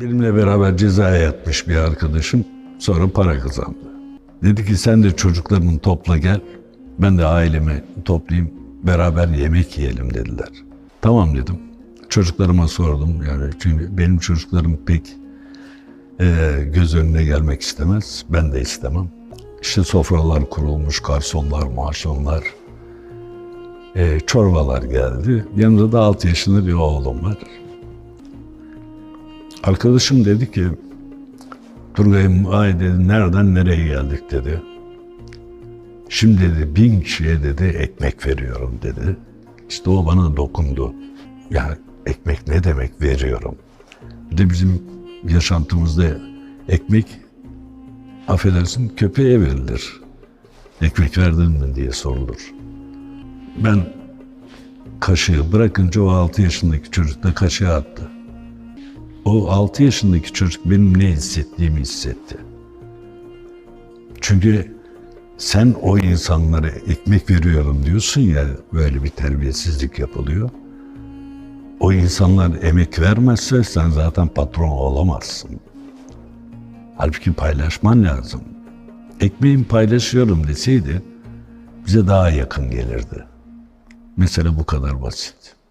Benimle beraber cezaya yatmış bir arkadaşım sonra para kazandı. Dedi ki sen de çocuklarını topla gel. Ben de ailemi toplayayım beraber yemek yiyelim dediler. Tamam dedim. Çocuklarıma sordum yani çünkü benim çocuklarım pek e, göz önüne gelmek istemez. Ben de istemem. İşte sofralar kurulmuş, garsonlar, marsonlar, e, çorbalar geldi. Yanımda da 6 yaşında bir oğlum var. Arkadaşım dedi ki, Turgay'ım ay dedi nereden nereye geldik dedi. Şimdi dedi bin kişiye dedi ekmek veriyorum dedi. İşte o bana dokundu. Ya ekmek ne demek veriyorum. Bir de bizim yaşantımızda ekmek affedersin köpeğe verilir. Ekmek verdin mi diye sorulur. Ben kaşığı bırakınca o 6 yaşındaki çocuk da kaşığı attı. O 6 yaşındaki çocuk benim ne hissettiğimi hissetti. Çünkü sen o insanlara ekmek veriyorum diyorsun ya böyle bir terbiyesizlik yapılıyor. O insanlar emek vermezse sen zaten patron olamazsın. Halbuki paylaşman lazım. Ekmeğimi paylaşıyorum deseydi bize daha yakın gelirdi. Mesele bu kadar basit.